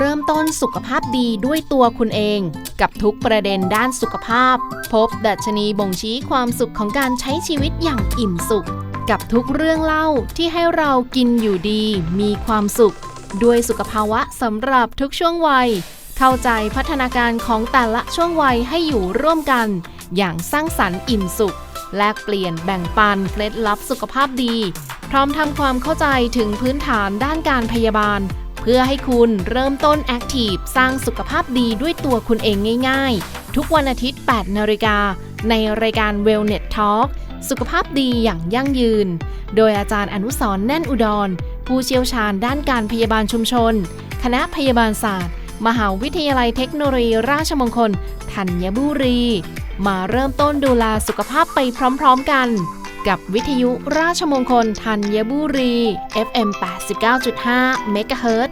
เริ่มต้นสุขภาพดีด้วยตัวคุณเอง กับทุกประเด็นด้านสุขภาพ พบดัชนีบ่งชี้ความสุขของการใช้ชีวิตอย่างอิ่มสุข กับทุกเรื่องเล่าที่ให้เรากินอยู่ดี มีความสุข ด้วยสุขภาวะสำหรับทุกช่วงวัย เข้าใจพัฒนาการของแต่ละช่วงวัยให้อยู่ร่วมกัน อย่างสร้างสรรค์อิ่มสุข แลกเปลี่ยนแบ่งปันเคล็ดลับสุขภาพดี พร้อมทำความเข้าใจถึงพื้นฐานด้านการพยาบาล พื่อให้คุณเริ่มต้นแอคทีฟสร้างสุขภาพดีด้วยตัวคุณเองง่าย ๆ ทุกวันอาทิตย์ 8 นาฬิกา ในรายการ Wellness Talk สุขภาพดีอย่างยั่งยืน โดยอาจารย์อนุสรแน่นอุดร ผู้เชี่ยวชาญด้านการพยาบาลชุมชน คณะพยาบาลศาสตร์ มหาวิทยาลัยเทคโนโลยีราชมงคลธัญบุรี มาเริ่มต้นดูแลสุขภาพไปพร้อม ๆ กัน กับวิทยุราชมงคลธัญบุรี FM 89.5 MHz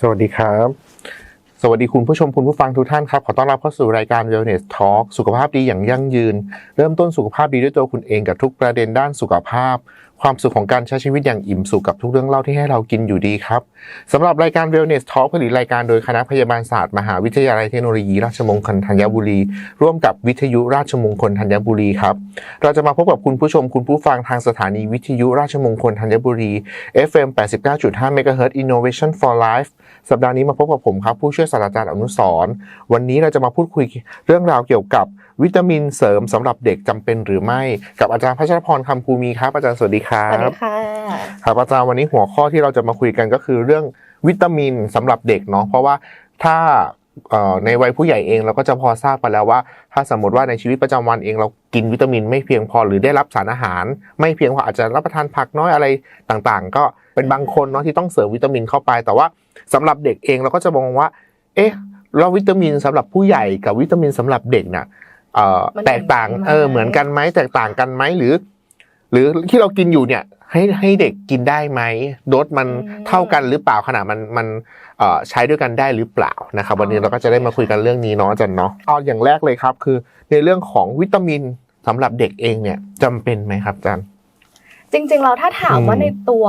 สวัสดีครับ สวัสดีคุณผู้ชมคุณผู้ฟังทุกท่านครับ ขอต้อนรับเข้าสู่รายการ Wellness Talk สุขภาพดีอย่างยั่งยืน เริ่มต้นสุขภาพดีด้วยตัวคุณเองกับทุกประเด็นด้านสุขภาพ ความสุขของการใช้ชีวิตอย่างอิ่มสุขกับทุกเรื่องเล่าที่ให้เรากินอยู่ดีครับสำหรับรายการ Wellness Talk ผลิตรายการโดยคณะพยาบาลศาสตร์มหาวิทยาลัยเทคโนโลยีราชมงคลธัญบุรี ร่วมกับวิทยุราชมงคลธัญบุรีครับเราจะมาพบกับคุณผู้ชมคุณผู้ฟังทางสถานีวิทยุราชมงคลธัญบุรี FM 89.5 MHz Innovation for Life สัปดาห์นี้มาพบกับผมครับผู้ช่วยศาสตราจารย์อนุสร์วันนี้เราจะมาพูดคุยเรื่องราวเกี่ยวกับ วิตามินเสริมสำหรับเด็กจำเป็นหรือไม่ กับอาจารย์พัชรพรคำภูมีครับ อาจารย์สวัสดีครัสวัสบดีค่ะครับอาจารย์วันนี้หัวข้อที่เราจะมาคุยกันก็คือเรื่องวิตามินสำหรับเด็กเนาะเพราะว่าถ้าเอ่อในวัยผู้ใหญ่เองเราก็จะพอทราบไปแล้วว่า ถ้าสมมติว่าในชีวิตประจำวันเองเรากินวิตามินไม่เพียงพอหรือได้รับสารอาหาร ไม่เพียงพออาจจะรับประทานผักน้อยอะไรต่างๆ ก็เป็นบางคนเนาะที่ต้องเสริมวิตามินเข้าไป แต่ว่าสำหรับเด็กเองเราก็จะมองว่า เอ๊ะแล้ววิตามินสำหรับผู้ใหญ่กับวิตามินสำหรับเด็กน่ะเอ่อมัน แตกต่างเหมือนกันไหมเออเหมือนกันไหมแตกต่างกันไหมหรือ หรือที่เรากินอยู่เนี่ย ให้ให้เด็กกินได้ไหมโดสมันเท่ากันหรือเปล่าขนาดมันมันเอ่อใช้ด้วยกันได้หรือเปล่านะครับ วันนี้เราก็จะได้มาคุยกันเรื่องนี้เนาะอาจันเนาะเอาอย่างแรกเลยครับ คือในเรื่องของวิตามินสำหรับเด็กเองเนี่ยจำเป็นไหมครับอาจัน จริง ๆ เราถ้าถามอืมว่าในตัว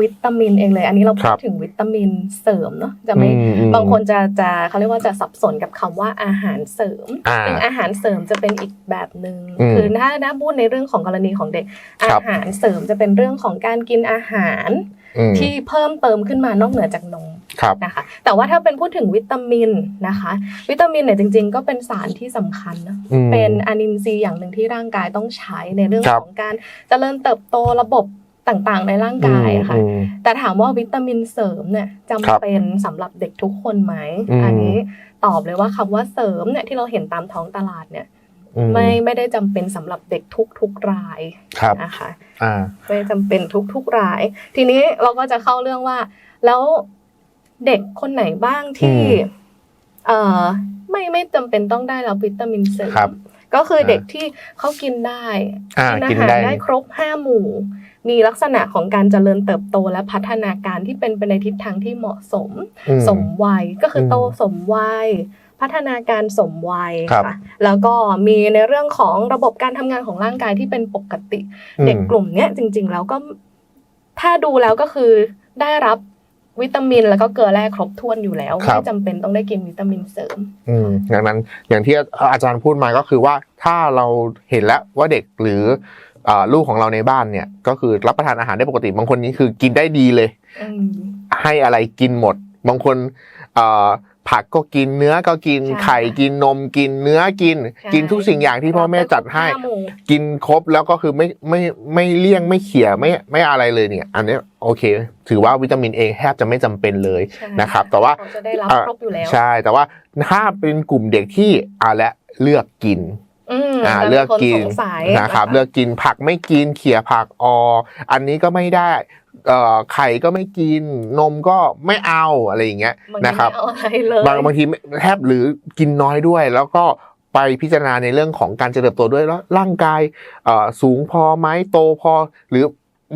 วิตามินเองเลย อันนี้เราคพูรัดบถึงวิตามินเสริมเนาะจะไม่อืมอืมบางคนจะจะเขาเรียกว่าจะสับสนกับคำว่าอาหารเสริมอ่าซึ่งอาหารเสริมจะเป็นอีกแบบหนึ่งอืมคือถ้าถ้าพูดในเรื่องของกรณีของเด็กครัอาบหารเสริมจะเป็นเรื่องของการกินอาหารอืมที่เพิ่มเติมขึ้นมานอกเหนือจากนมครับ นะคะแต่ว่าถ้าเป็นพูดถึงวิตามินนะคะ วิตามินเนี่ยจริง ๆ ก็เป็นสารที่สำคัญนะอืมเป็นอะนินทรีย์อย่างหนึ่งที่ร่างกายต้องใช้ในเรื่องครับของการเจริญเติบโตระบบต่างๆ ในร่างกายอะค่ะอืมแต่ถามว่าวิตามินเสริมเนี่ยจำครับเป็นสำหรับเด็กทุกคนไหมอืมอันนี้ตอบเลยว่าคำว่าเสริมเนี่ยที่เราเห็นตามท้องตลาดเนี่ยอืมไม่ไม่ได้จำเป็นสำหรับเด็กทุกๆรายครับนะคะอ่าไม่จำเป็นทุกๆราย ทีนี้เราก็จะเข้าเรื่องว่า แล้ว เด็กคนไหนบ้างที่อืมเอ่อไม่ไม่จำเป็นต้องได้รับวิตามินเสริมครับก็คืออ่าเด็กที่เขากินได้อ่าอากินหารได้ได้ครบห้าหมู่ มีลักษณะของการเจริญเติบโตและพัฒนาการที่เป็นไปในทิศทางที่เหมาะสมอืมสมวัยก็คืออมโตสมวัย พัฒนาการสมวัยครับค่ะแล้วก็มีในเรื่องของระบบการทำงานของร่างกายที่เป็นปกติ เด็กกลุ่มเนี้ยจริง ๆ แล้วก็ถ้าดูแล้วก็คือได้รับ วิตามินแล้วก็เกลือแร่ครบถ้วนอยู่แล้วครับไม่จำเป็นต้องได้กินวิตามินเสริมอืมดังนั้นอย่างที่อาจารย์พูดมาก็คือว่าถ้าเราเห็นแล้วว่าเด็กหรืออ่าลูกของเราในบ้านเนี่ย ก็คือรับประทานอาหารได้ปกติบางคนนี้คือกินได้ดีเลยอืมให้อะไรกินหมด บางคนอ่า ผักก็กินเนื้อก็กินใช่ไข่กินนมกินเนื้อกินใช่กินทุกสิ่งอย่างที่พ่อแม่จัดให้ห้าหมู่กินครบแล้วก็คือไม่ไม่ไม่เลี่ยงไม่เขี่ยไม่ไม่อะไรเลยเนี่ย อันนี้โอเค ถือว่าวิตามินเอแทบจะไม่จำเป็นเลยใช่นะครับ แต่ว่าเขาจะได้รับอ่าครบอยู่แล้วใช่ แต่ว่าถ้าเป็นกลุ่มเด็กที่อ่าและเลือกกินอืมอ่าแต่เลือกคนกินสงสัยนะครับะเลือกกินผักไม่กินเขี่ยผักอออันนี้ก็ไม่ได้เอ่อ ไข่ก็ไม่กินนมก็ไม่เอาอะไรอย่างเงี้ยบางทีนะครับไม่เอาอะไรเลยบางบางทีแทบหรือกินน้อยด้วย แล้วก็ไปพิจารณาในเรื่องของการเจริญเติบโตด้วยแล้วร่างกายเอ่อสูงพอไหมโตพอ หรือ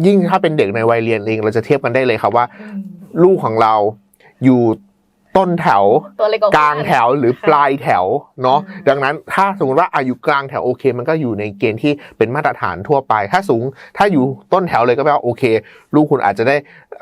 ยิ่งถ้าเป็นเด็กในวัยเรียนเอง เราจะเทียบกันได้เลยครับว่าอืมลูกของเราอยู่ ต้นแถวตัวเล็กว่กลางแถวหรือปลายแถวเนาะอืมดังนั้นถ้าสมมติว่าอายุกลางแถวโอเค มันก็อยู่ในเกณฑ์ที่เป็นมาตรฐานทั่วไป ถ้าสูงถ้าอยู่ต้นแถวเลยก็แปลว่าโอเค ลูกคุณอาจจะได้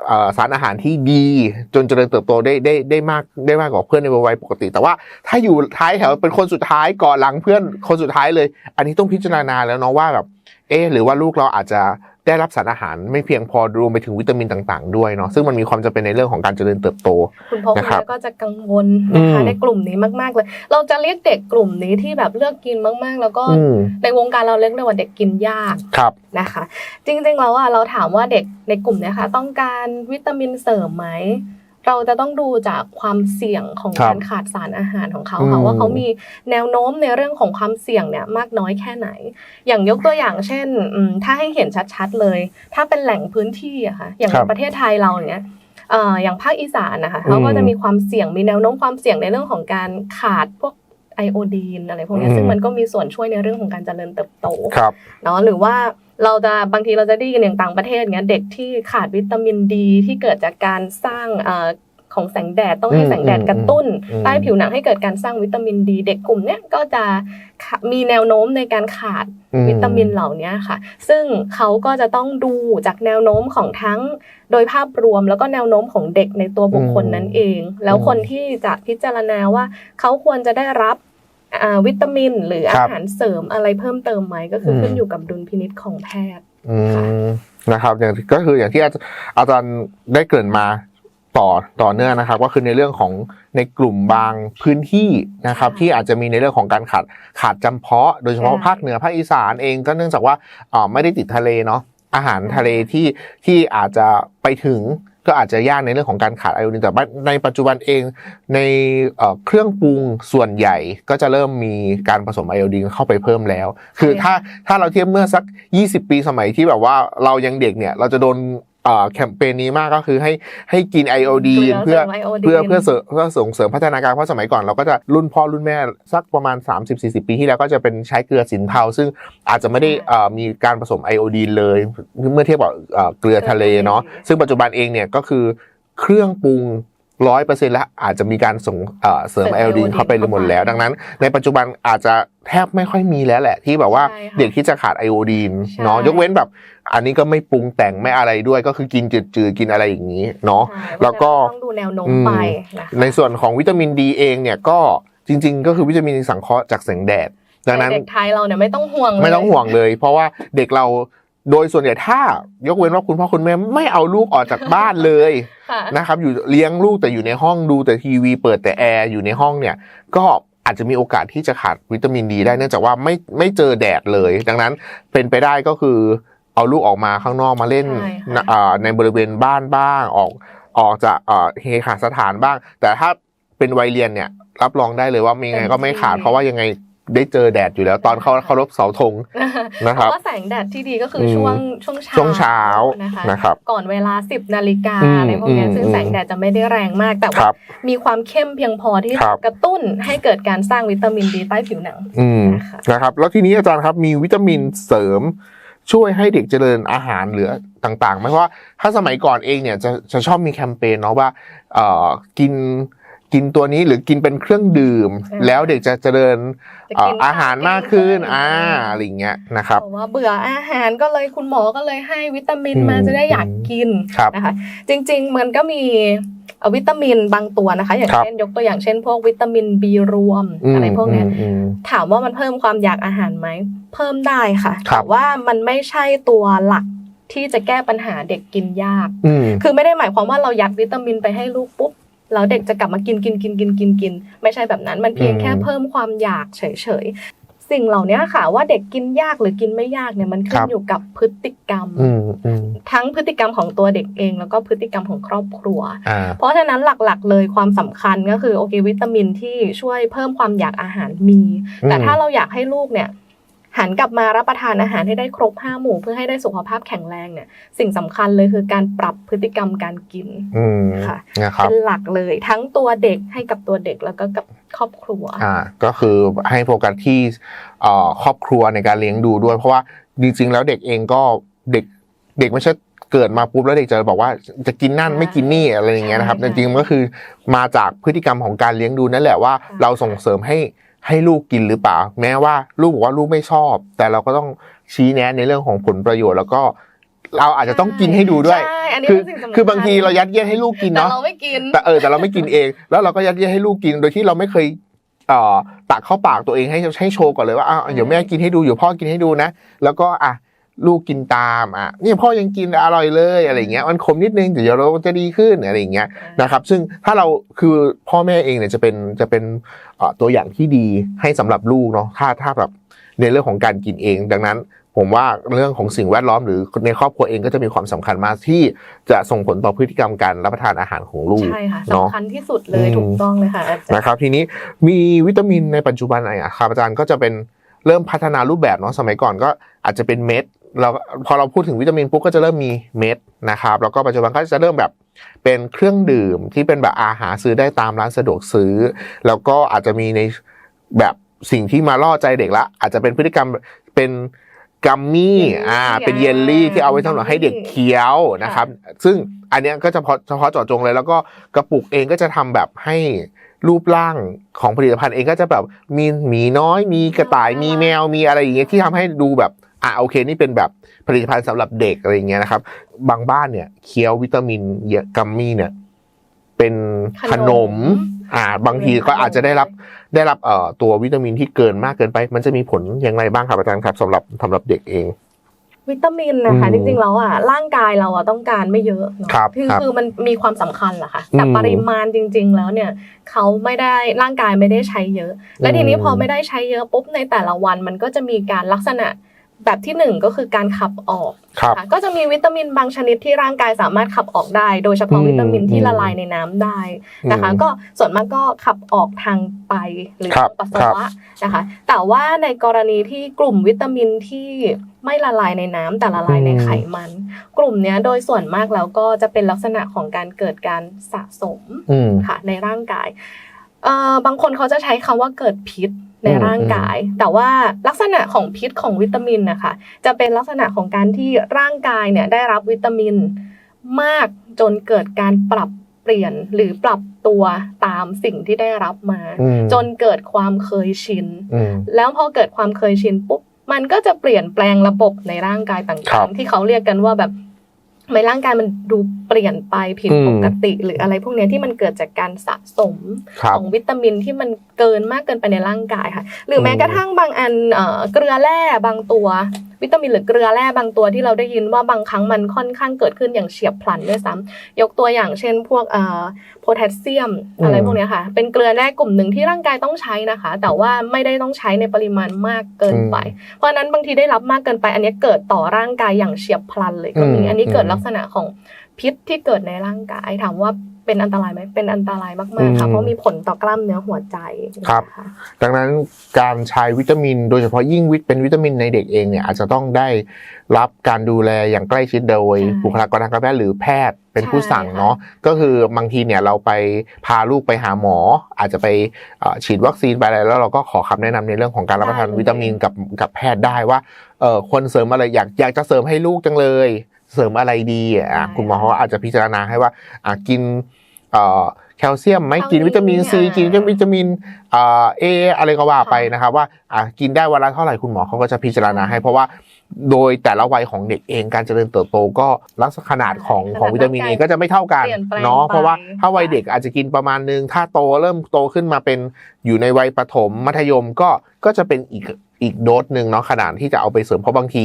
เอ่อสารอาหารที่ดี จนเจริญเติบโตได้ได้ได้มากได้มากกว่าเพื่อนในวัยปกติ แต่ว่าถ้าอยู่ท้ายแถวเป็นคนสุดท้ายก่อนหลังเพื่อนคนสุดท้ายเลย อันนี้ต้องพิจารณาแล้วเนาะว่าแบบเอ๊ะหรือว่าลูกเราอาจจะ ได้รับสารอาหารไม่เพียงพอรวมไปถึงวิตามินต่างๆ ด้วยเนาะซึ่งมันมีความจำเป็นในเรื่องของการเจริญเติบโตคุณพ่อคุณนะครับแม่ก็จะกังวลนะคะอืมในกลุ่มนี้มากๆเลย เราจะเรียกเด็กกลุ่มนี้ที่แบบเลือกกินมากๆ แล้วก็อืมในวงการเราเรียกเลยว่าเด็กกินยากครับนะคะ จริงๆแล้วอะเราถามว่าเด็กในกลุ่มเนี้ยค่ะ ต้องการวิตามินเสริมไหม เราจะต้องดูจากความเสี่ยงของครับการขาดสารอาหารของเขาอืค่ะมว่าเขามีแนวโน้มในเรื่องของความเสี่ยงเนี่ยมากน้อยแค่ไหน อย่างยกตัวอย่างเช่นอืมถ้าให้เห็นชัดๆเลย ถ้าเป็นแหล่งพื้นที่อะค่ะอย่างครัในบประเทศไทยเราอย่างเนี้ยเอ่ออย่างภาคอีสานนะคะอืมเขาก็จะมีความเสี่ยงมีแนวโน้มความเสี่ยงในเรื่องของการขาดพวกไอโอดีนอะไรพวกเนี้ยอืมซึ่งมันก็มีส่วนช่วยในเรื่องของการเจริญเติบโตครับเนาะหรือว่า เราจะบางทีเราจะได้ยินอย่างต่างประเทศเงี้ยเด็กที่ขาดวิตามินดี ที่เกิดจากการสร้างเอ่อของแสงแดดต้องให้อืมแสงแดดกระตุ้นอืมใต้ผิวหนังให้เกิดการสร้างวิตามินดี เด็กกลุ่มเนี้ยก็จะขามีแนวโน้มในการขาดอืมวิตามินเหล่านี้ค่ะ ซึ่งเขาก็จะต้องดูจากแนวโน้มของทั้งโดยภาพรวมแล้วก็แนวโน้มของเด็กในตัวบุคคลนั้นเอง แล้วคนที่จะพิจารณาว่าเขาควรจะได้รับอ่า วิตามิน หรือครัอาบหารเสริมอะไรเพิ่มเติมไหมก็คืออมขึ้นอยู่กับดุลพินิจของแพทย์อืค่ะมนะครับอย่างก็คืออย่างที่อาจอาจารย์ได้เกริ่นมาต่อต่อเนื่องนะครับ ก็คือในเรื่องของในกลุ่มบางพื้นที่นะครับค่ะที่อาจจะมีในเรื่องของการขาดขาดจำเพาะ โดยเฉพาะใช่ภาคเหนือภาคอีสานเองก็เนื่องจากว่าอ่าไม่ได้ติดทะเลเนาะอาหารทะเลที่ที่อาจจะไปถึง ก็อาจจะยากในเรื่องของการขาดไอโอดีนแต่ในปัจจุบันเองในเเครื่องปรุงส่วนใหญ่ก็จะเริ่มมีการผสมไอโอดีนเข้าไปเพิ่มแล้ว คือถ้าถ้าเราเทียบเมื่อสัก 20 ปีสมัยที่แบบว่าเรายังเด็กเนี่ยเราจะโดน แคมเปญนี้มากก็คือให้ให้กินไอโอดีนเกลืเพื่อสริมไโดีนเพื่อเพื่อเสริมเพื่อส่งเสริมพัฒนาการเพราะสมัยก่อนเราก็จะรุ่นพ่อรุ่นแม่สักประมาณ 30-40 ปีที่แล้วก็จะเป็นใช้เกลือสินเทา ซึ่งอาจจะไม่ได้เอ่อมีการผสมไอโอดีนเลย เมื่อเทียบกับเอ่อเกลือทะเลเนาะซึ่งปัจจุบันเองเนี่ยก็คือเครื่องปรุง ร้อยเปอร์เซ็นต์แล้วอาจจะมีการส่งเอ่อเสริมไอโอดีนเข้าไปหมดแล้ว ดังนั้น ในปัจจุบันอาจจะแทบไม่ค่อยมีแล้วแหละ ที่แบบว่าใช่ค่ะเด็กที่จะขาดไอโอดีนใช่เนาะยกเว้นแบบ อันนี้ก็ไม่ปรุงแต่งไม่อะไรด้วยก็คือกินจืดๆกินอะไรอย่างนี้เนาะใช่แล้วก็เพราะฉะนั้นต้องดูแนวโน้มอืมไปนะคะในส่วนของวิตามินดีเองเนี่ยก็จริง ๆ ก็คือวิตามินสังเคราะห์จากแสงแดดดังนั้นเด็กไทยเราเนี่ยไม่ต้องห่วงเลยไม่ต้องห่วงเลย เพราะว่าเด็กเรา โดยส่วนใหญ่ถ้ายกเว้นว่าคุณพ่อคุณแม่ไม่เอาลูกออกจากบ้านเลยค่ะนะครับ อยู่เลี้ยงลูกแต่อยู่ในห้องดูแต่ทีวี เปิดแต่แอร์อยู่ในห้องเนี่ย ก็อาจจะมีโอกาสที่จะขาดวิตามินดีได้เนื่องจากว่าไม่ไม่เจอแดดเลย ดังนั้นเป็นไปได้ก็คือเอาลูกออกมาข้างนอกมาเล่นใช่ค่ะนะอ่าในบริเวณบ้านบ้างออกออกจากอ่าเฮหาสถานบ้าง แต่ถ้าเป็นวัยเรียนเนี่ยรับรองได้เลยว่ามีไงก็ไม่ขาดเพราะว่ายังไง ได้เจอแดดอยู่แล้ว ตอนเขาเคารพเสาธงนะเพครับราะว่าแสงแดดที่ดีก็คืออมช่วงช่วงเช้าช่วงเช้านะคะนะครับก่อนเวลา 10นาฬิกาอืมอะไรพวกเนี้ยอืมซึ่งอืมแสงแดดจะไม่ได้แรงมาก แต่คว่ารับมีความเข้มเพียงพอที่ครัจะบกระตุ้นให้เกิดการสร้างวิตามินดีใต้ผิวหนังอืมนะคะนะครับแล้วทีนี้อาจารย์ครับมีวิตามินเสริมช่วยให้เด็กเจริญอาหารหรือต่างๆไหมเพราะว่าถ้าสมัยก่อนเองเนี่ยจะจะชอบมีแคมเปญเนาะว่าเอ่อกิน กินตัวนี้หรือกินเป็นเครื่องดื่มอืมแล้วเด็กจะเจริญจะเอ่กิอนอาหารมากขึ้นกินอ่าอืมอะไรอย่างเงี้ยนะครับบอกว่าเบื่ออาหารก็เลยคุณหมอก็เลยให้วิตามินอืมมาจะได้อยากกินครับนะคะจริง ๆ มันก็มีเอ่อวิตามินบางตัวนะคะ อย่างครับเช่นยกตัวอย่างเช่น พวกวิตามิน B รวมอืมอะไรพวกเนี้ยอืมอืมถามว่ามันเพิ่มความอยากอาหารไหมเพิ่มได้ค่ะครับแต่ว่ามันไม่ใช่ตัวหลักที่จะแก้ปัญหาเด็กกินยากอืมคือไม่ได้หมายความว่าเรายัดวิตามินไปให้ลูกปุ๊บ แล้วเด็กจะกลับมากินกินกินกินกินกิน ไม่ใช่แบบนั้น มันเพียงอืมแค่เพิ่มความอยากเฉยๆ สิ่งเหล่านี้ค่ะ ว่าเด็กกินยากหรือกินไม่ยากเนี่ยมันขึ้คนรับอยู่กับพฤติกรรมอืมอืมทั้งพฤติกรรมของตัวเด็กเอง แล้วก็พฤติกรรมของครอบครัวอ่าเพราะฉะนั้นหลักๆ เลยความสำคัญก็คือโอเควิตามินที่ช่วยเพิ่มความอยากอาหารมี แต่อืมถ้าเราอยากให้ลูกเนี่ย หันกลับมารับประทานอาหารให้ได้ครบห้าหมู่เพื่อให้ได้สุขภาพแข็งแรงเนี่ยสิ่งสำคัญเลยคือการปรับพฤติกรรมการกินอืมค่ะนะครับเป็นหลักเลยทั้งตัวเด็กให้กับตัวเด็กแล้วก็กับครอบครัวอ่าก็คือให้โฟกัสที่เอ่อครอบครัวในการเลี้ยงดูด้วย เพราะว่าจริงๆแล้วเด็กเองก็เด็กเด็กไม่ใช่เกิดมาปุ๊บแล้วเด็กจะบอกว่าจะกินนั่นใช่ไม่กินนี่อะไรอย่างเงี้ยนะครับใช่แต่ค่ะจริงๆมันก็คือมาจากพฤติกรรมของการเลี้ยงดูนั่นแหละว่าใช่เราส่งเสริมให้ ให้ลูกกินหรือเปล่า แม้ว่าลูกบอกว่าลูกไม่ชอบ แต่เราก็ต้องชี้แนะในเรื่องของผลประโยชน์แล้วก็เราอาจจะต้องกินให้ดูด้วยใช่อันนี้คือเป็นสิ่งสำคัญคือบางทีเรายัดเยียดให้ลูกกินแต่เนาะเราไม่กินแต่เออแต่เราไม่กินเอง แล้วเราก็ยัดเยียดให้ลูกกิน โดยที่เราไม่เคยเอ่อตักเข้าปากตัวเองให้ให้โชว์ก่อนเลยว่าอ้าวเดี๋ยวแม่กินให้ดูเดี๋ยวพ่อกินให้ดูนะ แล้วก็อะ ลูกกินตามอะนี่พ่อยังกินอร่อยเลยอะไรอย่างเงี้ยมันขมนิดนึงเดี๋ยวเราจะดีขึ้นอะไรอย่างเงี้ยนะครับ ซึ่งถ้าเราคือพ่อแม่เองเนี่ยจะเป็นจะเป็นเอ่อตัวอย่างที่ดีให้สำหรับลูกเนาะถ้าถ้าแบบในเรื่องของการกินเอง ดังนั้นผมว่าเรื่องของสิ่งแวดล้อมหรือในครอบครัวเองก็จะมีความสำคัญมากที่จะส่งผลต่อพฤติกรรมการรับประทานอาหารของลูกใช่ค่ะเนาะสำคัญที่สุดเลยอืมถูกต้องเลยค่ะอาจารย์นะครับ ทีนี้มีวิตามินในปัจจุบันอะไรอะครับอาจารย์ก็จะเป็นเริ่มพัฒนารูปแบบเนาะสมัยก่อนก็อาจจะเป็นเม็ด เราพอเราพูดถึงวิตามินปุ๊บก็จะเริ่มมีเม็ดนะครับ แล้วก็ปัจจุบันก็จะเริ่มแบบเป็นเครื่องดื่มที่เป็นแบบอาหารซื้อได้ตามร้านสะดวกซื้อ แล้วก็อาจจะมีในแบบสิ่งที่มาล่อใจเด็กละ อาจจะเป็นพฤติกรรมเป็นกัมมี่อ่าเป็นเยลลี่ที่เอาไว้สำหรับให้เด็กเคี้ยวนะครับ ซึ่งอันเนี้ยก็จะเฉพาะเฉพาะเจาะจงเลย แล้วก็กระปุกเองก็จะทำแบบให้รูปร่างของผลิตภัณฑ์เองก็จะแบบมีหมีน้อยมีกระต่ายมีแมวมีอะไรอย่างเงี้ยที่ทำให้ดูแบบ อะโอเคนี่เป็นแบบผลิตภัณฑ์สำหรับเด็กอะไรอย่างเงี้ยนะครับ บางบ้านเนี่ยเคี้ยววิตามินเยอะกัมมี่เนี่ย เป็นขขนนมมอ่า บางทีก็อาจจะได้รับได้รับเอ่อตัววิตามินที่เกินมากเกินไป มันจะมีผลอย่างไรบ้างครับอาจารย์ครับสำหรับสำหรับเด็กเองวิตามินนะคะอืมจริงๆแล้วอะร่างกายเราอะต้องการไม่เยอะเนอะครับคือครับคือมันมีความสำคัญแหละค่ะแต่อืมปริมาณจริง ๆ แล้วเนี่ยเขาไม่ได้ร่างกายไม่ได้ใช้เยอะ และทีนี้อืมพอไม่ได้ใช้เยอะปุ๊บในแต่ละวันมันก็จะมีการลักษณะ แบบที่หนึ่งก็คือการขับออกครับค่ะก็จะมีวิตามินบางชนิดที่ร่างกายสามารถขับออกได้ โดยเฉพาะอืมวิตามินที่อืมละลายในน้ำได้นะคะอืมก็ส่วนมากก็ขับออกทางไตหรือครับปัสสาวะนะคะ แต่ว่าในกรณีที่กลุ่มวิตามินที่ไม่ละลายในน้ำแต่ละลายในอืมไขมัน กลุ่มเนี้ยโดยส่วนมากแล้วก็จะเป็นลักษณะของการเกิดการสะสมอืมค่ะในร่างกายเอ่อบางคนเขาจะใช้คำว่าเกิดพิษ ในอืมร่างกาย แต่ว่าลักษณะของพิษของวิตามินนะคะจะเป็นลักษณะของการที่ร่างกายเนี่ยได้รับวิตามินมากจนเกิดการปรับเปลี่ยนหรือปรับตัวตามสิ่งที่ได้รับมาอืมจนเกิดความเคยชินอืมแล้วพอเกิดความเคยชินปุ๊บมันก็จะเปลี่ยนแปลงระบบในร่างกายครัต่างบๆที่เขาเรียกกันว่าแบบทำ ไมร่างกายมันดูเปลี่ยนไปผิดอืมปกติ หรืออะไรพวกเนี้ยที่มันเกิดจากการสะสมครับของวิตามินที่มันเกินมากเกินไปในร่างกายค่ะ หรือแม้อืมกระทั่งบางอันเอ่อเกลือแร่บางตัว วิตามินหรือเกลือแร่บางตัวที่เราได้ยินว่าบางครั้งมันค่อนข้างเกิดขึ้นอย่างเฉียบพลันด้วยซ้ำยกตัวอย่างเช่นพวกเอ่อโพแทสเซียมอืมอะไรพวกเนี้ยค่ะ เป็นเกลือแร่กลุ่มหนึ่งที่ร่างกายต้องใช้นะคะ แต่ว่าไม่ได้ต้องใช้ในปริมาณมากเกินไป เพราะฉะนั้นบางทีได้รับมากเกินไป อันเนี้ยเกิดต่อร่างกายอย่างเฉียบพลันเลยก็มีอืมอันนี้เกิดอืมลักษณะของพิษที่เกิดในร่างกายถามว่า เป็นอันตรายไหมเป็นอันตรายมากๆอืค่ะมเพราะมีผลต่อกล้ามเนื้อหัวใจครับนะคะดังนั้นการใช้วิตามิน โดยเฉพาะยิ่งวิตเป็นวิตามินในเด็กเองเนี่ยอาจจะต้องได้รับการดูแลอย่างใกล้ชิดโดยใช่บุคลากรทางการแพทย์หรือแพทย์เป็นผู้ใช่สั่งค่ะเนาะก็คือบางทีเนี่ยเราไปพาลูกไปหาหมอ อาจจะไปเอ่อฉีดวัคซีนไปอะไรแล้วเราก็ขอคำแนะนำในเรื่องของการรับประทานวิตามินกับกับแพทย์ได้ว่าเออควรเสริมอะไรอยากอยากจะเสริมให้ลูกจังเลย เสริมอะไรดีอะคุณหมอเขาอาจจะพิจารณาให้ว่าอะกินเอ่อแคลเซียมไหมกินวิตามินซีกินวิตามินเอ่อเออะไรก็ว่าไปนะครับว่าอะกินได้วันละเท่าไหร่คุณหมอเขาก็จะพิจารณาให้เพราะว่าโดยแต่ละวัยของเด็กเองการเจริญเติบโตก็ลักษณะขนาดของของวิตามินเองก็จะไม่เท่ากันเปลี่ยนแปลงเนาะเพราะว่าไปถ้าวัยเด็กอาจจะกินประมาณนึง ถ้าโตเริ่มโตขึ้นมาเป็นอยู่ในวัยประถมมัธยมก็ก็จะเป็นอีก อีกโดสหนึ่งเนาะขนาดที่จะเอาไปเสริมเพราะบางที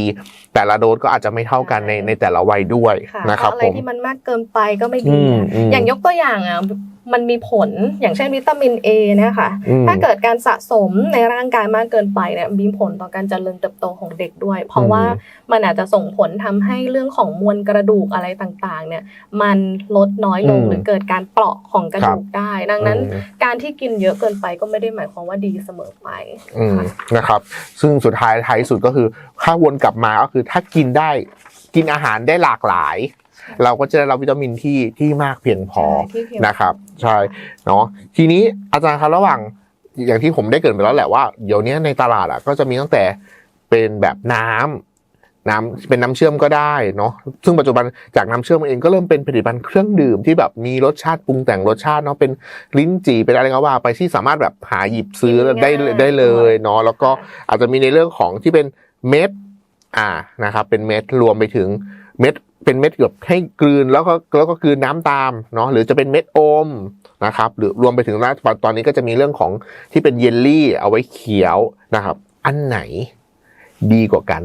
แต่ละโดสก็อาจจะไม่เท่ากันในในแต่ละวัยด้วยค่ะนะครับเพาะอะไรผมที่มันมากเกินไปก็ไม่อืดีมนะอืมอย่างยกตัวอย่างอะ มันมีผลอย่างเช่นวิตามิน A นะคะอืมถ้าเกิดการสะสมในร่างกายมากเกินไปเนี่ยมีผลต่อการเจริญเติบโตของเด็กด้วย เพราะว่ามันอาจจะส่งผลทำให้เรื่องของมวลกระดูกอะไรต่างๆ เนี่ย มันลดน้อยลงอืมหรือเกิดการเปราะของกระดูกได้ ดังนั้นอืมการที่กินเยอะเกินไปก็ไม่ได้หมายความว่าดีเสมอไปอืมค่ะนะครับ ซึ่งสุดท้ายท้ายสุดก็คือถ้าวนกลับมาก็คือถ้ากินได้กินอาหารได้หลากหลาย เราก็จะได้รับวิตามินที่ที่มากเพียงพอใช่ที่เพียงพอนะครับใช่เนาะทีนี้อาจารย์ครับระหว่างอย่างที่ผมได้เกริดไปแล้วแหละว่าเดี๋ยวนี้ในตลาดอะก็จะมีตั้งแต่เป็นแบบน้ำน้ำเป็นน้ำเชื่อมก็ได้เนาะซึ่งปัจจุบันจากน้ำเชื่อมเองก็เริ่มเป็นผลิตภัณฑ์เครื่องดื่มที่แบบมีรสชาติปรุงแต่งรสชาติเนาะเป็นลิ้นจี่เป็นอะไรก็ว่าไปที่สามารถแบบหาหยิบซื้อได้ได้เลยเนาะแล้วก็อาจจะมีในเรื่องของที่เป็นเม็ดอ่านะครับเป็นเม็ดรวมไปถึงเม็ด เป็นเม็ดเกือบให้กลืนแล้วก็แล้วก็กลืนน้ำตามเนาะหรือจะเป็นเม็ดอมนะครับหรือรวมไปถึงล่าสุดตอนนี้ก็จะมีเรื่องของที่เป็นเยลลี่เอาไว้เขียวนะครับ อันไหนดีกว่ากัน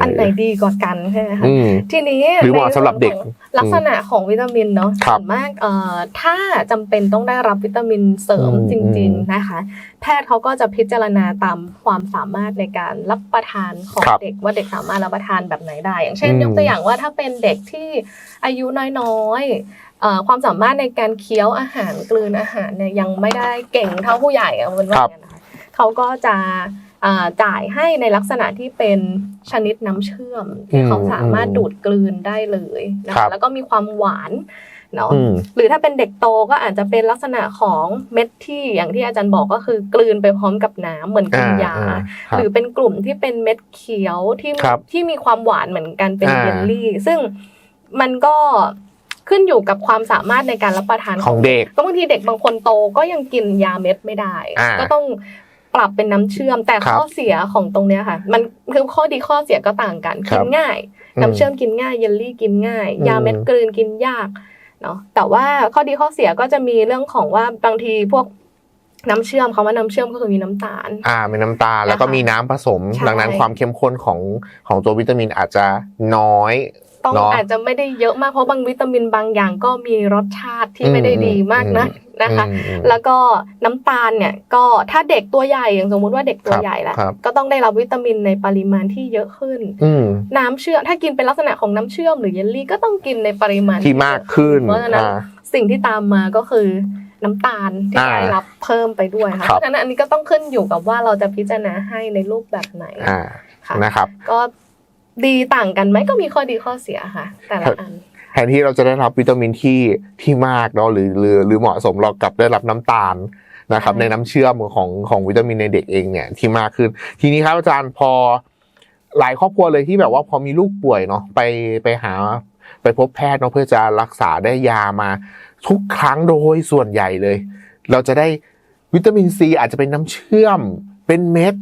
อันไหนดีกว่ากันใช่ไหมคะอืมทีนี้หรือเหมาะสำหรับเด็กในส่วนของลักษณะของวิตามินเนาะครับส่วนมากเอ่อถ้าจำเป็นต้องได้รับวิตามินเสริมอืมจริงอืมๆนะคะ แพทย์เขาก็จะพิจารณาตามความสามารถในการรับประทานของครับเด็กว่าเด็กสามารถรับประทานแบบไหนได้ อย่างเช่นอืมยกตัวอย่างว่าถ้าเป็นเด็กที่อายุน้อยๆเอ่อความสามารถในการเคี้ยวอาหารกลืนอาหารเนี่ยยังไม่ได้เก่งเท่าผู้ใหญ่อะมันว่าอย่างนั้นนะคะเขาก็จะอ่า จ่ายให้ในลักษณะที่เป็นชนิดน้ำเชื่อมที่เขาสามารถดูดกลืนได้เลยนะครัคะบแล้วก็มีความหวานเนาะอืมหรือถ้าเป็นเด็กโตก็อาจจะเป็นลักษณะของเม็ดที่อย่างที่อาจารย์บอกก็คือกลืนไปพร้อมกับน้ำเหมือนกินยาอ่ครับหรือเป็นกลุ่มที่เป็นเม็ดเขียวที่ครับที่มีความหวานเหมือนกันเป็นอ่าเยลลี่ ซึ่งมันก็ขึ้นอยู่กับความสามารถในการรับประทานของเด็กก็บางทีเด็กบางคนโตก็ยังกินยาเม็ดไม่ได้อ่าก็ต้อง ปรับเป็นน้ำเชื่อม แต่ครับข้อเสียของตรงเนี้ยค่ะ มันคือข้อดีข้อเสียก็ต่างกันครักิบนง่าย น้ำเชื่อมกินง่ายเยลลี่กินง่ายอืมยาเม็ดกลืนกินยากเนาะแต่ว่าข้อดีข้อเสียก็จะมีเรื่องของว่าบางทีพวกน้ำเชื่อมคำว่าน้ำเชื่อมก็คือมีน้ำตาล อ่ามีน้ำตาลแล้วก็นะคะมีน้ำผสมใช่ดังนั้นความเข้มข้นของของตัววิตามินอาจจะน้อย ต้องเนาะอาจจะไม่ได้เยอะมากเพราะบางวิตามินบางอย่างก็มีรสชาติที่อืมไม่ได้ดีมากนะอืมนะคะอืมอืมแล้วก็น้ำตาลเนี่ยก็ถ้าเด็กตัวใหญ่อย่างสมมุติว่าเด็กตัวครับใหญ่แล้วครับก็ต้องได้รับวิตามินในปริมาณที่เยอะขึ้นอืมน้ำเชื่อมถ้ากินเป็นลักษณะของน้ำเชื่อมหรือเยลลี่ก็ต้องกินในปริมาณที่มากขึ้น เพราะฉะนั้นอ่าสิ่งที่ตามมาก็คือน้ำตาลที่อ่าได้รับเพิ่มไปด้วยค่ะครัเพบราะฉะนั้นอันนี้ก็ต้องขึ้นอยู่กับว่าเราจะพิจารณาให้ในรูปแบบไหนอ่าค่ะนะครับก็ ดีต่างกันไหมก็มีข้อดีข้อเสียค่ะ แต่ละอันแทนที่เราจะได้รับวิตามินที่ที่มากเนาะหรือหรือหรือเหมาะสมเรากลับได้รับน้ำตาลนะครับใช่ในน้ำเชื่อมของของวิตามินในเด็กเองเนี่ยที่มากขึ้น ทีนี้ครับอาจารย์พอหลายครอบครัวเลยที่แบบว่าพอมีลูกป่วยเนาะไปไปหาไปพบแพทย์เนาะเพื่อจะรักษาได้ยามา ทุกครั้งโดยส่วนใหญ่เลย เราจะได้วิตามินซีอาจจะเป็นน้ำเชื่อมเป็นเม็ด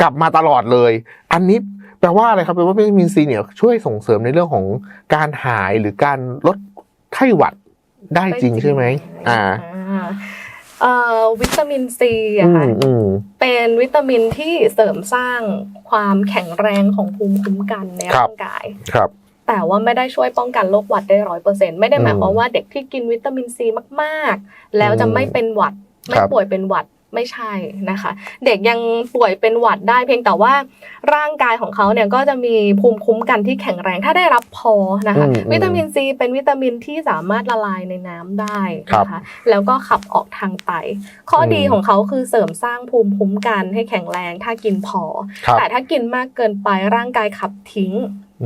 กลับมาตลอดเลย อันนี้ แปลว่าอะไรครับแปลว่าวิตามินซีเนี่ยช่วยส่งเสริมในเรื่องของการหายหรือการลดไข้หวัดได้จริงใช่ไหมอ่าอ่าเอ่อวิตามินซีอือะค่ะมอืมเป็นวิตามินที่เสริมสร้างความแข็งแรงของภูมิคุ้มกันในครับร่างกายครับแต่ว่าไม่ได้ช่วยป้องกันโรคหวัดได้ร้อยเปอร์เซ็นไม่ได้หมายอืมความว่าเด็กที่กินวิตามินซีมาก ๆ แล้วจะไม่เป็นหวัดไม่ครับป่วยเป็นหวัด ไม่ใช่นะคะ เด็กยังป่วยเป็นหวัดได้เพียงแต่ว่าร่างกายของเขาเนี่ยก็จะมีภูมิคุ้มกันที่แข็งแรงถ้าได้รับพอนะคะอืมอืมวิตามินซีเป็นวิตามินที่สามารถละลายในน้ำได้ครับนะคะแล้วก็ขับออกทางไต ข้ออมดีของเขาคือเสริมสร้างภูมิคุ้มกันให้แข็งแรงถ้ากินพอครับแต่ถ้ากินมากเกินไปร่างกายขับทิ้ง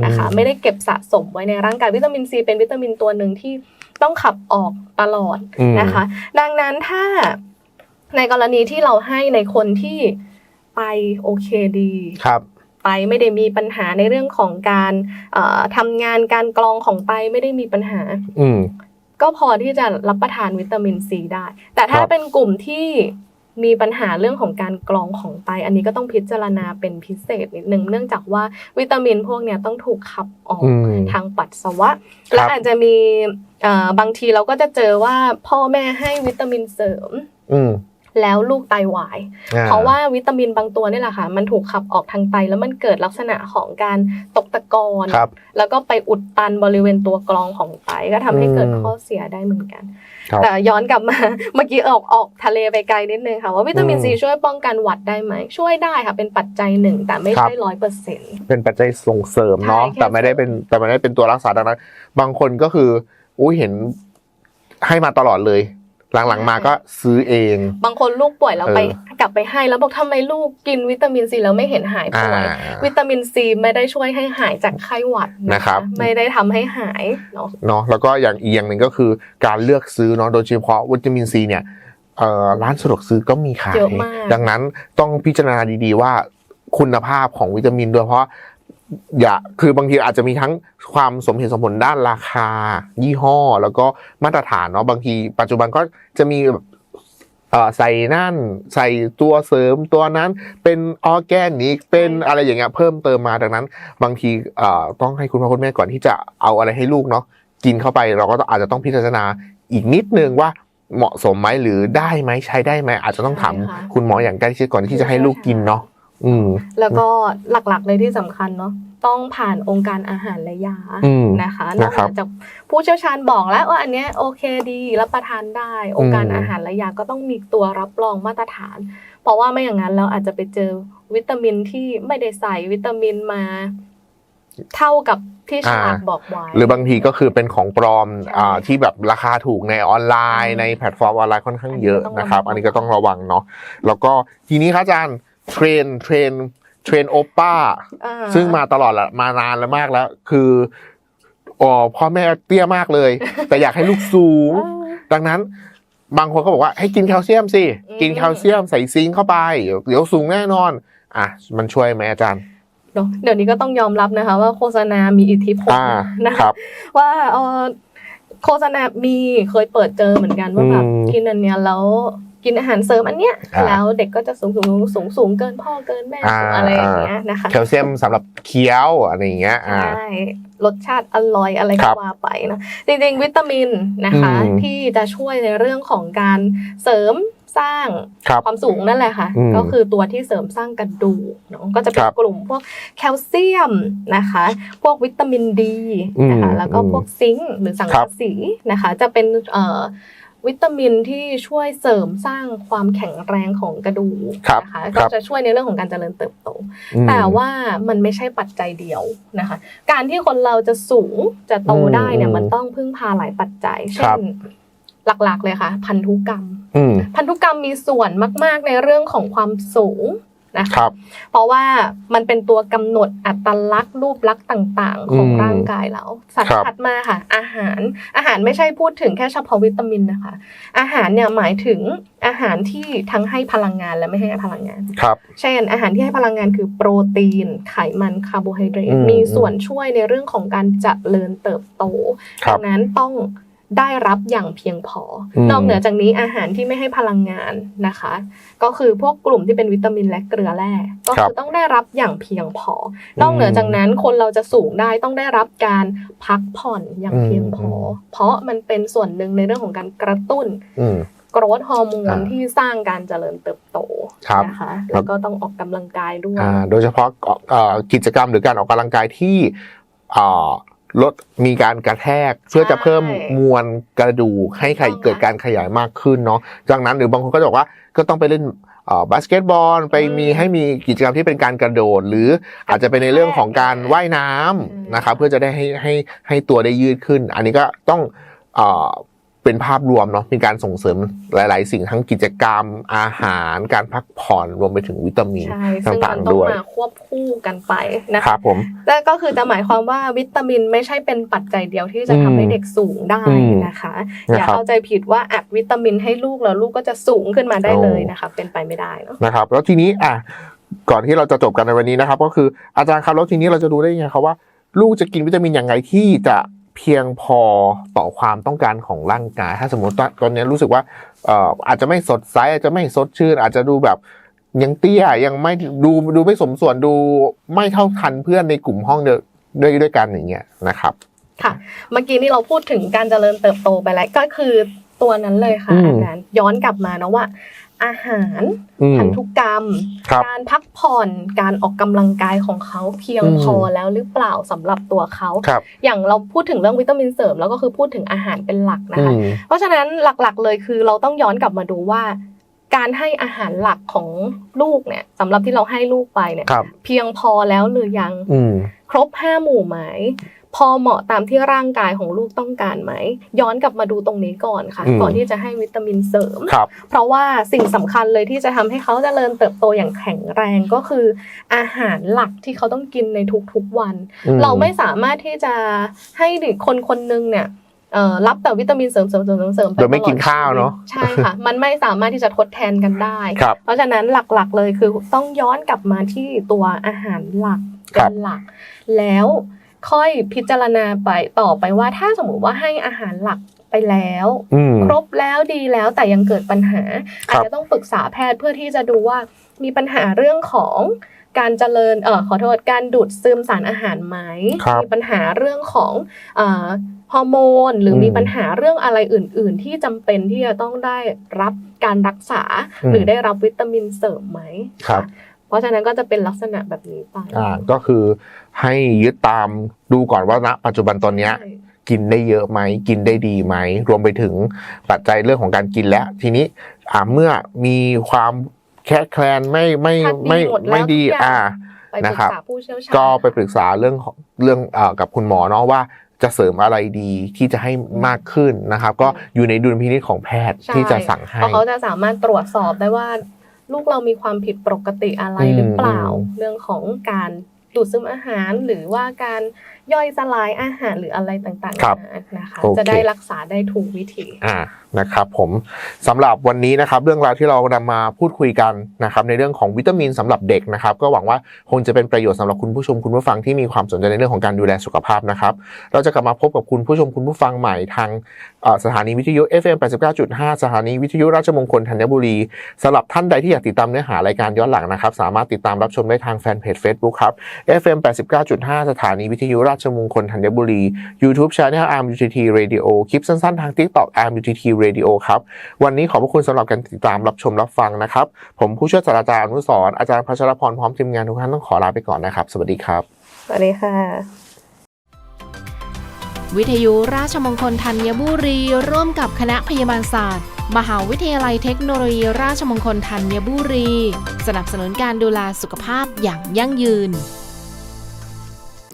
นะคะอืมไม่ได้เก็บสะสมไว้ในร่างกายวิตามินซีเป็นวิตามินตัวหนึ่งที่ต้องขับออกตลอดอืมนะคะ ดังนั้นถ้า ในกรณีที่เราให้ในคนที่ไตโอเคดีครับไตไม่ได้มีปัญหาในเรื่องของการเอ่อทำงานการกรองของไตไม่ได้มีปัญหา อืมก็พอที่จะรับประทานวิตามินซีได้ แต่ถ้าครับเป็นกลุ่มที่มีปัญหาเรื่องของการกรองของไต อันนี้ก็ต้องพิจารณาเป็นพิเศษนิดนึงเนื่องจากว่าวิตามินพวกเนี้ยต้องถูกขับออกอืมทางปัสสาวะ และอาจจะมีเอ่อบางทีเราก็จะเจอว่าพ่อแม่ให้วิตามินเสริมอืม แล้วลูกไตวายอ่เพราะว่าวิตามินบางตัวนี่แหละค่ะ มันถูกขับออกทางไต แล้วมันเกิดลักษณะของการตกตะกอนครับแล้วก็ไปอุดตันบริเวณตัวกรองของไตก็ทำให้เกิดอืมข้อเสียได้เหมือนกันครับแต่ย้อนกลับมาเมื่อกี้ออกออกทะเลไปไกลนิดนึงค่ะ ว่าวิตามินอืมซีช่วยป้องกันหวัดได้ไหม ช่วยได้ค่ะเป็นปัจจัยหนึ่ง แต่ไม่ครับใช่ร้อยเปอร์เซ็นต์เป็นปัจจัยส่งเสริมเนาะใช่แค่แต่ไม่ได้เป็นแต่ไม่ได้เป็นตัวรักษาดังนั้นบางคนก็คืออุ้ยเห็นให้มาตลอดเลย หลังๆมาก็ซื้อเอง บางคนลูกป่วยแล้วไปเออกลับไปให้แล้วบอกทำไมลูกกินวิตามินซีแล้วไม่เห็นหายอ่าป่วย วิตามินซีไม่ได้ช่วยให้หายจากไข้หวัดนะครับ ไม่ได้ทำให้หายเนาะเนาะแล้วก็อย่างอีกอย่างหนึ่งก็คือการเลือกซื้อเนาะโดยเฉพาะวิตามินซีเนี่ยเอ่อร้านสะดวกซื้อก็มีขายเยอะมากดังนั้นต้องพิจารณาดีๆว่าคุณภาพของวิตามินโดยเฉพาะ อย่าคือบางทีอาจจะมีทั้งความสมเหตุสมผลด้านราคา ยี่ห้อ แล้วก็มาตรฐานเนาะบางทีปัจจุบันก็จะมีแบบเอ่อใส่นั่นใส่ตัวเสริมตัวนั้นเป็นออร์แกนิกเป็นอะไรอย่างเงี้ยเพิ่มเติมมาดังนั้น บางทีเอ่อต้องให้คุณพ่อคุณแม่ก่อนที่จะเอาอะไรให้ลูกเนาะกินเข้าไปเราก็ต้องอาจจะต้องพิจารณาอีกนิดนึงว่าเหมาะสมไหมหรือได้ไหมใช้ได้ไหมอาจจะต้องถามใช่ค่ะคุณหมออย่างใกล้ชิดก่อนที่จะให้ลูกกินเนาะอืม แล้วก็หลักๆเลยที่สำคัญเนาะต้องผ่านองค์การอาหารและยาอืมนะคะนอกนะครับจากผู้เชี่ยวชาญบอกแล้วว่าอันเนี้ยโอเคดีรับประทานได้ องค์การอาหารและยาก็ต้องมีตัวรับรองมาตรฐาน เพราะว่าไม่อย่างนั้นเราอาจจะไปเจอวิตามินที่ไม่ได้ใส่วิตามินมา เท่ากับที่ฉลากอ่าบอกไว้หรือบางทีก็คือเป็นของปลอมใช่อ่าที่แบบราคาถูกในออนไลน์ใช่ในแพลตฟอร์มออนไลน์ค่อนข้างเยอะอันนี้ก็ต้องนะครับระวังอันนี้ก็ต้องระวังเนาะแล้วก็ทีนี้ครับอาจารย์ เทรนเทรนเทรนโอป้าอ่าซึ่งมาตลอดละมานานแล้วมากแล้ว คืออ๋อพ่อแม่เตี้ยมากเลย แต่อยากให้ลูกสูงอ่าดังนั้นบางคนก็บอกว่าให้กินแคลเซียมสิอืมกินแคลเซียมใส่ซิงค์เข้าไปเดี๋ยวเดี๋ยวสูงแน่นอน อะ มันช่วยไหมอาจารย์เนอะเดี๋ยวนี้ก็ต้องยอมรับนะคะ ว่าโฆษณามีอิทธิพลอ่านะครับว่าเออโฆษณามีเคยเปิดเจอเหมือนกันว่าแบบอืมกินอันเนี้ยแล้ว กินอาหารเสริมอันเนี้ยอ่าแล้วเด็กก็จะสูงสูงสูงสูงเกินพ่อเกินแม่อ่าอะไรอย่างเงี้ยนะคะแคลเซียมสำหรับเคี้ยวอะไรอย่างเงี้ยอ่าใช่รสชาติอร่อยอะไรครัก็บว่าไปเนอะจริงๆ วิตามินนะคะอืมที่จะช่วยในเรื่องของการเสริมสร้างครับความสูงนั่นแหละค่ะอืมก็คือตัวที่เสริมสร้างกระดูกเนอะก็จะเป็คนรับกลุ่มพวกแคลเซียมนะคะ พวกวิตามินดีนะคะอืมแล้วก็พวกซิงค์หรือสังครักะบสีนะคะ จะเป็นเอ่อ วิตามินที่ช่วยเสริมสร้างความแข็งแรงของกระดูกครับนะคะคก็รับจะช่วยในเรื่องของการเจริญเติบโตอืมแต่ว่ามันไม่ใช่ปัจจัยเดียวนะคะ การที่คนเราจะสูงจะโตอืมได้เนี่ยอืมมันต้องพึ่งพาหลายปัจจัยคเช่รับนหลักๆเลยค่ะ พันธุกรรมอืมพันธุกรรมมีส่วนมาก ๆ ในเรื่องของความสูง นะคคะรับเพราะว่ามันเป็นตัวกำหนดอัตลักษณ์รูปลักษณ์ต่างๆ ของอืมร่างกายเราสัตครัว์บถัดมาค่ะ อาหารอาหารไม่ใช่พูดถึงแค่เฉพาะวิตามินนะคะ อาหารเนี่ยหมายถึงอาหารที่ทั้งให้พลังงานและไม่ให้พลังงานครับเช่นอาหารที่ให้พลังงานคือโปรตีน ไขมันคาร์โบไฮเดรตอืมมีส่วนช่วยในเรื่องของการเจริญเติบโตครัดับงนั้นต้อง ได้รับอย่างเพียงพออมนอกเหนือจากนี้อาหารที่ไม่ให้พลังงานนะคะ ก็คือพวกกลุ่มที่เป็นวิตามินและเกลือแร่ก็ครับคือต้องได้รับอย่างเพียงพอ นอกเหนือจากนั้นคนเราจะสูงได้ต้องได้รับการพักผ่อนอย่างเพียงพออืมเพราะมันเป็นส่วนหนึ่งในเรื่องของการกระตุ้นอืมกรดฮอร์โมนอ่าที่สร้างการเจริญเติบโตครับนะคะแล้วก็ต้องออกกำลังกายด้วยอ่าโดยเฉพาะเอ่อกิจกรรมหรือการออกกำลังกายที่อ่า ลดมีการกระแทกเพื่อจะเพิ่มมวลกระดูกให้ไข่ถูกต้องค่ะเกิดการขยายมากขึ้นเนาะดังนั้นหรือบางคนก็จะบอกว่าก็ต้องไปเล่นเอ่อบาสเกตบอลไปมีให้มีกิจกรรมที่เป็นการกระโดด หรืออาจจะเป็นในเรื่องของการว่ายน้ำนะครับเพื่อจะได้ให้ให้ให้ตัวได้ยืดขึ้น อันนี้ก็ต้อง เอ่อเป็นภาพรวมเนาะมีการส่งเสริมหลาย ๆ สิ่งทั้งกิจกรรมอาหาร การพักผ่อนรวมไปถึงวิตามินใช่ซึ่งต่ามังนๆต้องด้วยมาควบคู่กันไปนะคคะรับผมและก็คือจะหมายความว่าวิตามินไม่ใช่เป็นปัจจัยเดียวที่จะทำให้อืมเด็กสูงได้อืมนะคะนะครับอย่าเข้าใจผิดว่าอัดวิตามินให้ลูกแล้วลูกก็จะสูงขึ้นมาได้เลยนะคะเป็นไปไม่ได้เนาะนะครับ แล้วทีนี้อะก่อนที่เราจะจบกันในวันนี้นะครับ ก็คืออาจารย์ครับแล้วทีนี้เราจะดูได้ยังไงครับว่า ลูกจะกินวิตามินอย่างไรที่จะ เพียงพอต่อความต้องการของร่างกาย ถ้าสมมติว่าตอนนี้รู้สึกว่าเอ่ออาจจะไม่สดใสอาจจะไม่สดชื่น อาจจะดูแบบยังเตี้ยยังไม่ดูดูไม่สมส่วนดูไม่เท่าทันเพื่อนในกลุ่มห้องเดียวด้วยด้วยกันอย่างเงี้ยนะครับค่ะเมื่อกี้นี่เราพูดถึงการเจริญเติบโตไปแล้วก็คือตัวนั้นเลยค่ะอืมอาจารย์ย้อนกลับมาเนาะว่า อาหารอืมพันธุกรรมครับการพักผ่อนการออกกำลังกายของเขาเพียงอืมพอแล้วหรือเปล่าสำหรับตัวเขาครับอย่างเราพูดถึงเรื่องวิตามินเสริมแล้วก็คือพูดถึงอาหารเป็นหลักนะอืคะมเพราะฉะนั้นหลักๆเลยคือเราต้องย้อนกลับมาดูว่า การให้อาหารหลักของลูกเนี่ยสำหรับที่เราให้ลูกไปเนี่ยครับเพียงพอแล้วหรือยังอืมครบห้าหมู่ไหม พอเหมาะตามที่ร่างกายของลูกต้องการไหม ย้อนกลับมาดูตรงนี้ก่อนค่ะอืมก่อนที่จะให้วิตามินเสริมครับเพราะว่าสิ่งสำคัญเลยที่จะทำให้เขาเจริญเติบโตอย่างแข็งแรงก็คือ อาหารหลักที่เขาต้องกินในทุกๆวันอืมเราไม่สามารถที่จะให้เด็กคนคนหนึงเนี่ยเอ่อรับแต่วิตามินเสริมเสริมเสริมเสริมเสริมปโดยไม่กินตลอข้าวเนอะใช่ค่ะ มันไม่สามารถที่จะทดแทนกันได้ครับเพราะฉะนั้นหลักๆเลยคือต้องย้อนกลับมาที่ตัวอาหารหลักครัเป็บนหลัก แล้ว ค่อยพิจารณาไปต่อไปว่าถ้าสมมุติว่าให้อาหารหลักไปแล้วอืมครบแล้วดีแล้วแต่ยังเกิดปัญหาครัอาจบจะต้องปรึกษาแพทย์เพื่อที่จะดูว่ามีปัญหาเรื่องของการเจริญเอ่อขอโทษการดูดซึมสารอาหารไหมครับมีปัญหาเรื่องของเอ่อฮอร์โมน หรืออมมีปัญหาเรื่องอะไรอื่น ๆ ที่จำเป็นที่จะต้องได้รับการรักษาอืมหรือได้รับวิตามินเสริมไหมครับะเพ ราะฉะนั้นก็จะเป็นลักษณะแบบนี้ไปอ่าก็คือให้ยึดตามดูก่อนว่าณปัจจุบันตอนเนี้ยใช่กินได้เยอะไหมกินได้ดีไหมรวมไปถึงปัจจัยเรื่องของการกินแล้ว ทีนี้อ่าเมื่อมีความแค่แคลนไม่ไม่ถ้าดีไม่หมดแล้วไม่ดีทุกอย่างอ่าไปปรึนะกครับษาผู้เชี่ยวชาญก็ไปปรึกษาเรื่องของเรื่องเอ่อกับคุณหมอเนาะว่าจะเสริมอะไรดีที่จะให้มากขึ้นนะครับ ก็อยู่ในดุลพินิจของแพทย์ใช่ที่จะสั่งให้เพราะเขาจะสามารถตรวจสอบได้ว่า ลูกเรามีความผิดปกติอะไรอืมหรือเปล่าอืมเรื่องของการดูดซึมอาหารหรือว่าการย่อยสลายอาหารหรืออะไรต่างๆครับนานานะคะโอเคจะได้รักษาได้ถูกวิธีอ่า นะครับผมสำหรับวันนี้นะครับเรื่องราวที่เรานำมาพูดคุยกันนะครับในเรื่องของวิตามินสำหรับเด็กนะครับก็หวังว่าคงจะเป็นประโยชน์สำหรับคุณผู้ชมคุณผู้ฟังที่มีความสนใจในเรื่องของการดูแลสุขภาพนะครับเราจะกลับมาพบกับคุณผู้ชมคุณผู้ฟังใหม่ทางสถานีวิทยุ FM 89.5 สถานีวิทยุราชมงคลธัญบุรีสำหรับท่านใดที่อยากติดตามเนื้อหารายการย้อนหลังนะครับสามารถติดตามรับชมได้ทางแฟนเพจ Facebook ครับ FM 89.5 สถานีวิทยุราชมงคลธัญบุรี YouTube Channel Arm UTT Radio คลิปสั้นๆทาง TikTok Arm UTT Radio ครับ วันนี้ขอบพระคุณสำหรับการติดตามรับชมรับฟังนะครับ ผมผู้ช่วยศาสตราจารย์อนุสรณ์อาจารย์พัชรพรพร้อมทีมงานทุกท่านต้องขอลาไปก่อนนะครับ สวัสดีครับ สวัสดีค่ะ วิทยุราชมงคลธัญบุรี ร่วมกับคณะพยาบาลศาสตร์ มหาวิทยาลัยเทคโนโลยี ราชมงคลธัญบุรี สนับสนุนการดูแลสุขภาพอย่างยั่งยืน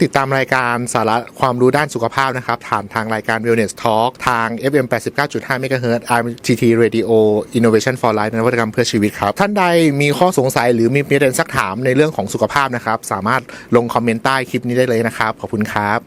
ติดตามรายการสาระความรู้ด้านสุขภาพนะครับผ่านทางรายการ Wellness Talk ทาง FM 89.5 MHz RTT Radio Innovation for Life นวัตกรรมเพื่อชีวิตครับ ท่านใดมีข้อสงสัยหรือมีประเด็นสักถามในเรื่องของสุขภาพนะครับ สามารถลงคอมเมนต์ใต้คลิปนี้ได้เลยนะครับ ขอบคุณครับ